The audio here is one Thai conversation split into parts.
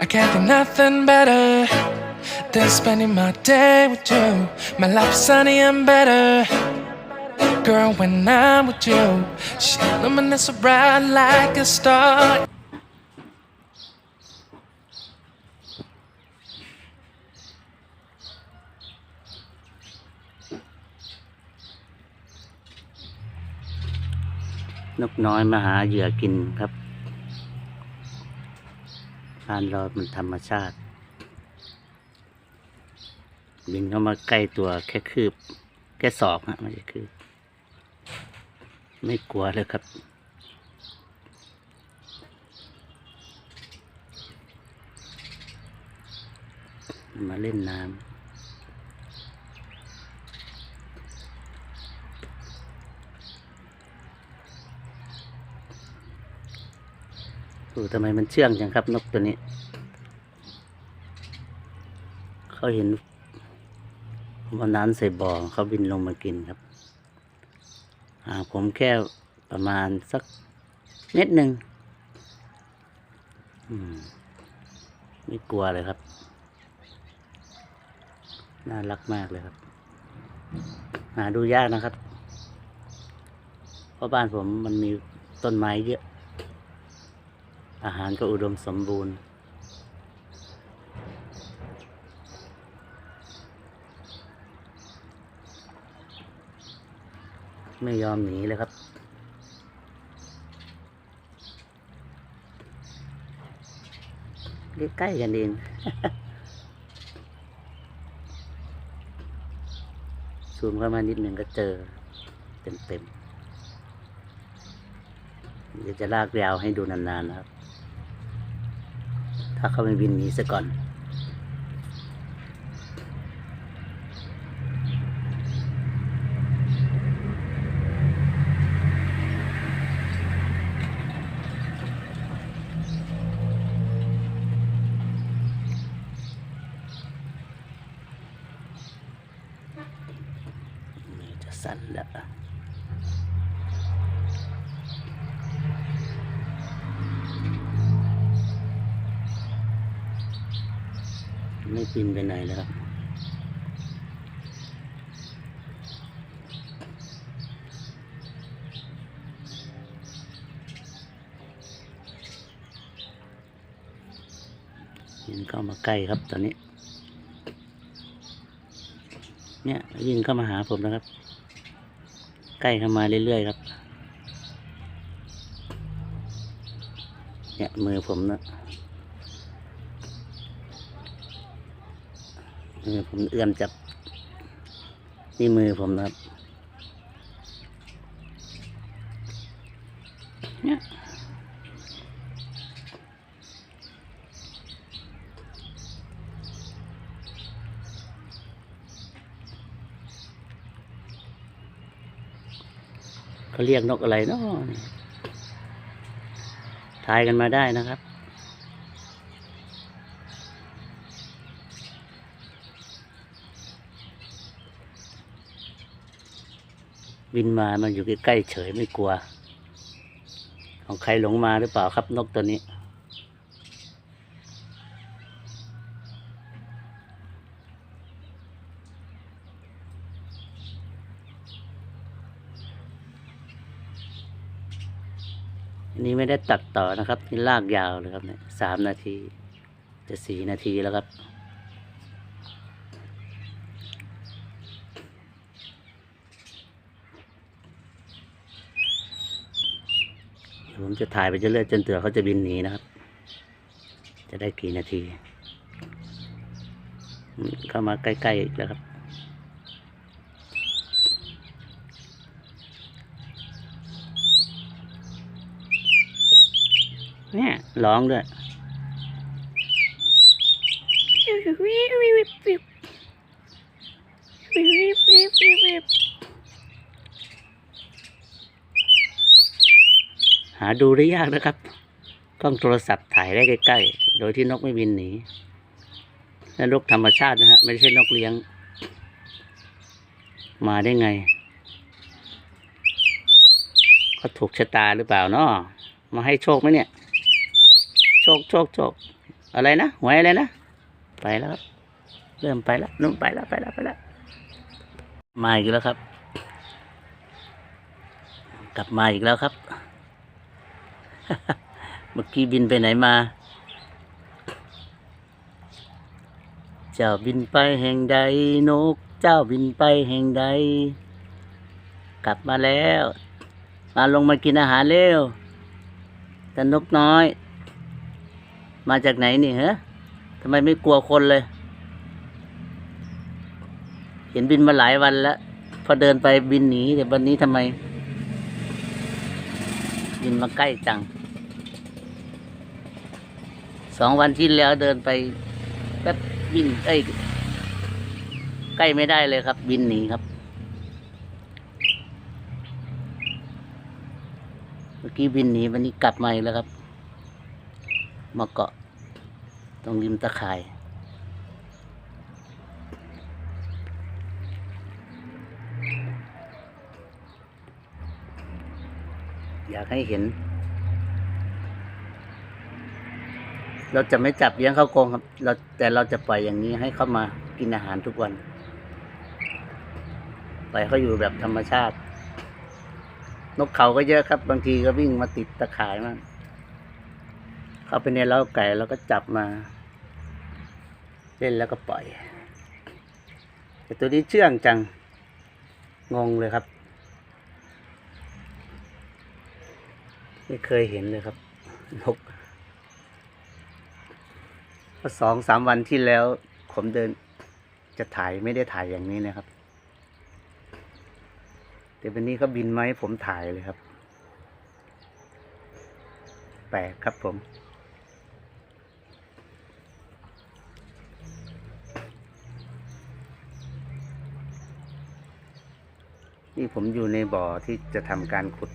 I can't think nothing better than spending my day with you. My life is sunny and better. Girl, when I'm with you, she illuminates so bright like a star. นกน้อยมาหาเหยื่อกินครับ บ้านเรามันธรรมชาติ บินเข้ามาใกล้ตัวแค่คืบ แค่ศอกฮะไม่ใช่คืบ ไม่กลัวเลยครับมาเล่นน้ำ โอทำไมมันเชื่องจังครับนกตัวนี้ เขาเห็นวันนั้นใส่บ่อเขาบินลงมากินครับ อ่าผมแค่ประมาณสักเม็ดหนึ่งไม่กลัวเลยครับ น่ารักมากเลยครับ หาดูยากนะครับ เพราะบ้านผมมันมีต้นไม้เยอะ อาหารก็อุดมสมบูรณ์ ไม่ยอมหนีเลยครับ ใกล้ๆกันเองซูมเข้ามานิดหนึ่งก็เจอเต็มๆเดี๋ยวจะลากยาวให้ดูนานๆนะครับ ถ้าเขาไม่บินหนีซะก่อน ไม่บินไปไหนแล้วครับยิงเข้ามาใกล้ครับตอนนี้ เนี่ยยิงเข้ามาหาผมนะครับ ใกล้เข้ามาเรื่อยๆครับ เนี่ยมือผมนะ มือผมเอื้อมจับ นี่มือผมนะครับเนี่ยเขาเรียกนกอะไรเนาะทายกันมาได้นะครับ บินมามันอยู่ใกล้ๆเฉยไม่กลัว ของใครหลงมาหรือเปล่าครับนกตัวนี้อันนี้ไม่ได้ตัดต่อนะครับนี่ลากยาวเลยครับเนี่ยสามนาที จะสี่นาทีแล้วครับ เดี๋ยว ผมจะถ่ายไปเรื่อยๆจนเตือเขาจะบินหนีนะครับ จะได้กี่นาที เข้ามาใกล้ๆอีกแล้วครับเนี่ยร้องด้วย หาดูได้ยากนะครับ กล้องโทรศัพท์ถ่ายได้ใกล้ๆ โดยที่นกไม่บินหนีนกธรรมชาตินะฮะไม่ใช่นกเลี้ยง มาได้ไง ก็ถูกชะตาหรือเปล่าเนาะมาให้โชคไหมเนี่ย โชคโชคโชคอะไรนะหวยอะไรนะ ไปแล้วครับเริ่มไปแล้วนุ่มไปแล้วไปแล้วไปแล้วมาอีกแล้วครับ กลับมาอีกแล้วครับ เมื่อกี้บินไปไหนมา เจ้าบินไปแห่งใดนก เจ้าบินไปแห่งใด กลับมาแล้ว มาลงมากินอาหารเร็วแต่นกน้อย มาจากไหนนี่เหรอทำไมไม่กลัวคนเลย เห็นบินมาหลายวันแล้ว พอเดินไปบินหนีแต่วันนี้ทำไม บินมาใกล้จัง สองวันที่แล้วเดินไปแป๊บบินเอ้ยใกล้ไม่ได้เลยครับ บินหนีครับ เมื่อกี้บินหนีวันนี้กลับมาอีกแล้วครับ มาเกาะ ตรงริมตะข่ายอยากให้เห็น เราจะไม่จับเลี้ยงเข้ากรงครับ เราแต่เราจะปล่อยอย่างนี้ให้เข้ามากินอาหารทุกวันปล่อยเขาอยู่แบบธรรมชาติ นกเขาก็เยอะครับ บางทีก็วิ่งมาติดตะข่ายมั่งเข้าไปในเล้าไก่แล้วก็จับมา เล่นแล้วก็ปล่อย แต่ตัวนี้เชื่องจัง งงเลยครับ ไม่เคยเห็นเลยครับ นก สองสามวันที่แล้ว ผมเดินจะถ่ายไม่ได้ถ่ายอย่างนี้นะครับ แต่วันนี้เขาบินมาให้ผมถ่ายเลยครับ แปลกครับผม นี่ผมอยู่ในบ่อที่จะทำการขุด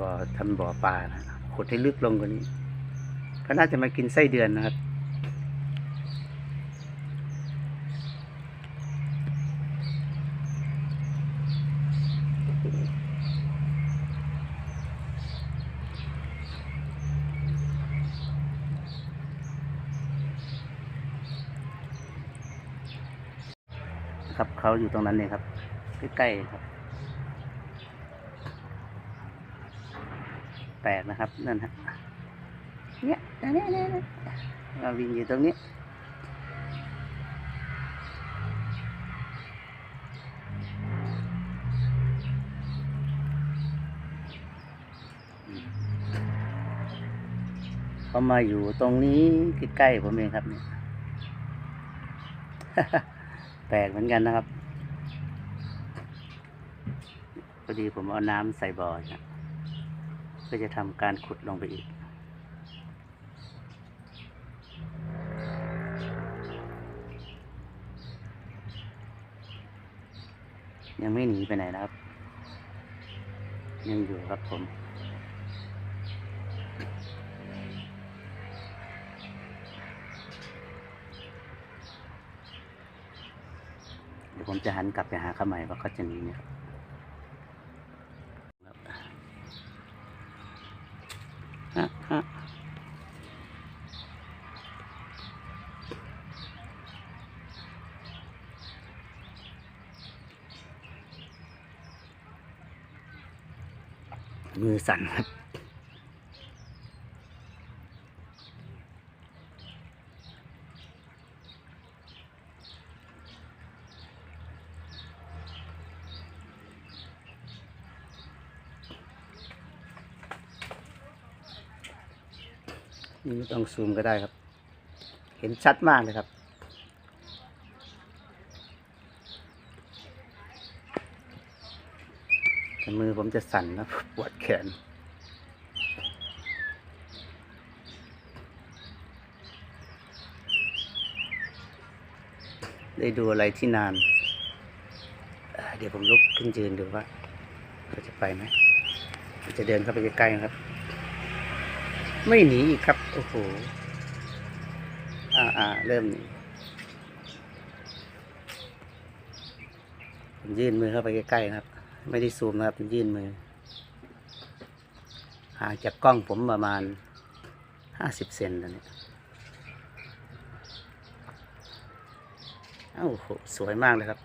บ่อทำบ่อปลานะขุดให้ลึกลงกว่านี้ ก็น่าจะมากินไส้เดือนนะครับครับเขาอยู่ตรงนั้นเลยครับใกล้ๆครับแปลกนะครับนั่นฮะ เนี่ยเนี่ยเนี่ยเราวิ่งอยู่ตรงนี้ เขามาอยู่ตรงนี้ใกล้ๆผมเองครับเนี่ยแปลกเหมือนกันนะครับพอดีผมเอาน้ำใส่บ่อนะเพื่อจะทำการขุดลงไปอีก ยังไม่หนีไปไหนนะครับ ยังอยู่ครับผมเดี๋ยวผมจะหันกลับไปหาเขาใหม่ว่าเขาจะหนีไหมครับ มือสั่นครับนี่ไม่ต้องซูมก็ได้ครับ เห็นชัดมากเลยครับ แต่มือผมจะสั่นนะปวดแขน ได้ดูอะไรที่นานเเดี๋ยวผมลุกขึ้นยืนดูว่าเขาจะไปไหมจะเดินเข้าไปใกล้ๆครับ ไม่หนีอีกครับ โอ้โหอ่าอ่าเริ่มหนีผมยื่นมือเข้าไปใกล้ๆนะครับ ไม่ได้ซูมนะครับยื่นมือห่างจากกล้องผมประมาณห้าสิบเซนตอนนี้เอ้าสวยมากเลยครับ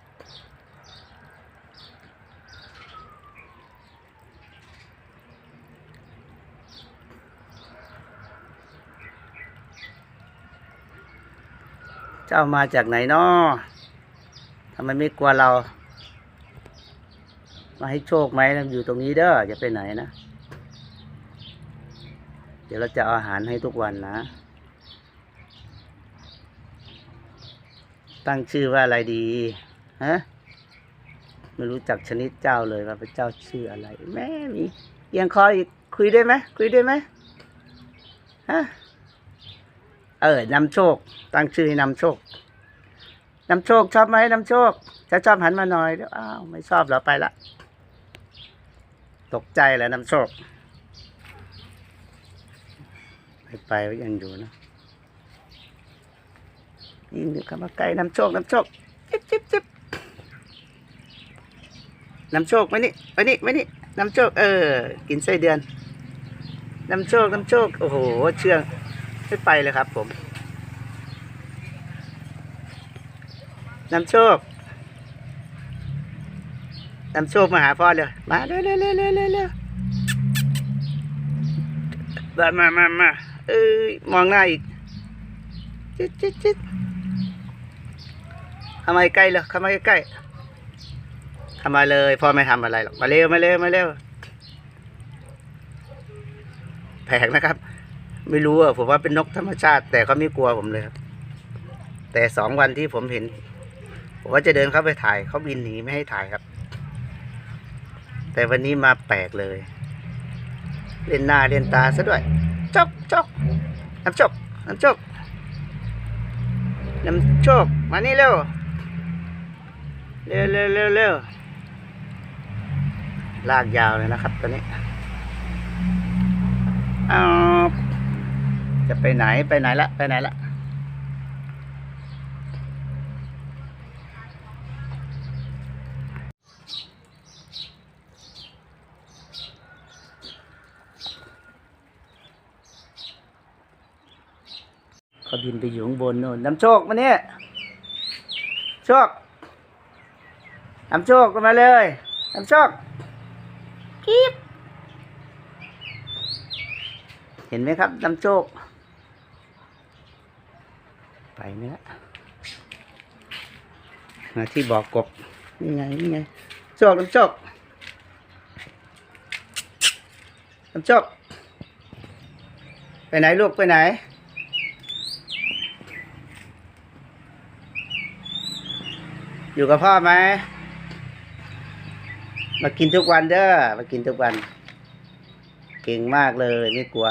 เจ้ามาจากไหนนาะทำไมไม่กลัวเรา มาให้โชคไหมนะอยู่ตรงนี้เด้ออย่าไปไหนนะ เดี๋ยวเราจะเอาอาหารให้ทุกวันนะ ตั้งชื่อว่าอะไรดีฮะไม่รู้จักชนิดเจ้าเลยว่าพระเจ้าชื่ออะไร แม่มีเอียงคออีกคุยได้ไหมคุยได้ไหมฮะเออนำโชค ตั้งชื่อให้นำโชคนำโชคชอบไหมนำโชคถ้าชอบหันมาหน่อยเดี๋ยวอ้าวไม่ชอบแล้วไปละ ตกใจแหล้วนำโชคไปไปยังอยู่นะยิงอยู่คำว่าไก่นำโชคน้ำโชคจิ๊บจิ๊บจิ๊บน้ำโชคมานี่มานี่มานี่น้ำโชคเออ กินไส้เดือน น้ำโชคน้ำโชคโอ้โหเชื่องไม่ไปเลยครับผม น้ำโชค นำโชคมาหาพ่อเลยมาเร็วเร็วเร็วเร็วเร็วมามามามาเอ้ยมองหน้าอีกจิ๊ดจิ๊ดจิ๊ดเข้ามใกล้เลยเข้ามใกล้เข้ามาเลยพ่อไม่ทำอะไรหรอกมาเร็วมาเร็วมาเร็วแปลกนะครับ ไม่รู้อะผมว่าเป็นนกธรรมชาติ แต่เขาไม่กลัวผมเลยครับแต่สองวันที่ผมเห็น ผมว่าจะเดินเข้าไปถ่ายเขาบินหนีไม่ให้ถ่ายครับ แต่วันนี้มาแปลกเลย เล่นหน้าเล่นตาซะด้วยจกจกน้ำจกน้ำจกน้ำโชคมานี่เร็วเร็วเร็วเร็วเร็วลากยาวเลยนะครับตอนนี้เอาจะไปไหนไปไหนละไปไหนละ เขาบินไปอยู่ข้างบนโน่นน้ำโชคมาเนี่ยโชคน้ำโชคก็มาเลยน้ำโชคกีบเห็นไหมครับน้ำโชค ไปไหมละมาที่บอกกบนี่ไงนี่ไงโชคน้ำโชคน้ำโชคไปไหนลูกไปไหน อยู่กับพ่อไหม มากินทุกวันเด้อ มากินทุกวัน เก่งมากเลยไม่กลัว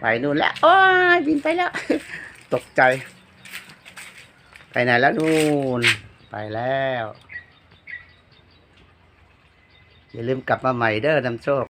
ไปนู่นแล้ว โอ้ยบินไปแล้ว ตกใจ ไปไหนแล้วนู่น ไปแล้ว อย่าลืมกลับมาใหม่เด้อนำโชค